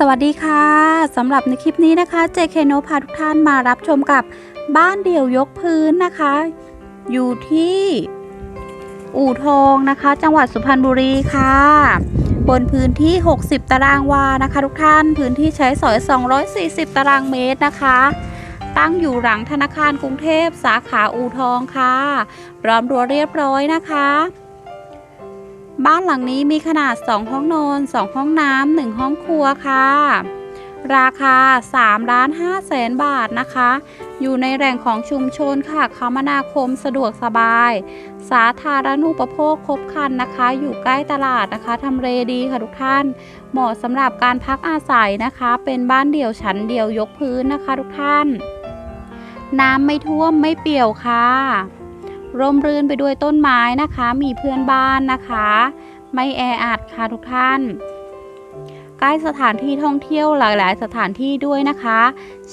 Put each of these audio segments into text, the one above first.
สวัสดีค่ะสำหรับในคลิปนี้นะคะ JK n o พาทุกท่านมารับชมกับบ้านเดี่ยวยกพื้นนะคะ อยู่ที่ อู่ทองนะคะ จังหวัดสุพรรณบุรีค่ะ บนพื้นที่ 60 ตารางวานะคะ ทุกท่านพื้นที่ใช้สอย 240 ตารางเมตรนะคะ ตั้งอยู่หลังธนาคารกรุงเทพสาขาอู่ทองค่ะร้อมรั้วเรียบร้อยนะคะ บ้านหลังนี้มีขนาด 2 ห้องนอน2ห้องน้ำ1ห้องครัวค่ะ ราคา3ล้าน5แสนบาทนะคะ อยู่ในแหล่งของชุมชนค่ะคมนาคมสะดวกสบาย สาธารณูปโภคครบครันนะคะ อยู่ใกล้ตลาดนะคะทำเลดีค่ะทุกท่าน เหมาะสำหรับการพักอาศัยนะคะ เป็นบ้านเดี่ยวชั้นเดียวยกพื้นนะคะ ทุกท่าน น้ำไม่ท่วมไม่เปี่ยวค่ะ ร่มรื่นไปด้วยต้นไม้นะคะ มีเพื่อนบ้านนะคะ ไม่แออัดค่ะทุกท่าน ใกล้สถานที่ท่องเที่ยวหลาย ๆ สถานที่ด้วยนะคะ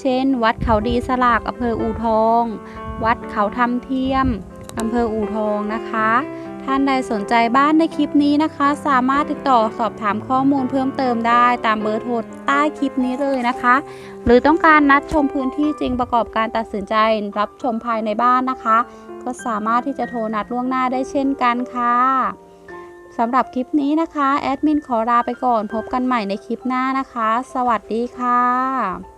เช่น วัดเขาดีสลากอำเภออูทอง วัดเขาทำเทียมอำเภออูทองนะคะ ท่านใดสนใจบ้านในคลิปนี้นะคะ สามารถติดต่อสอบถามข้อมูลเพิ่มเติมได้ตามเบอร์โทรใต้คลิปนี้เลยนะคะ หรือต้องการนัดชมพื้นที่จริงประกอบการตัดสินใจรับชมภายในบ้านนะคะ ก็สามารถที่จะโทรนัดล่วงหน้าได้เช่นกันค่ะสำหรับคลิปนี้นะคะ แอดมินขอลาไปก่อนพบกันใหม่ในคลิปหน้านะคะ สวัสดีค่ะ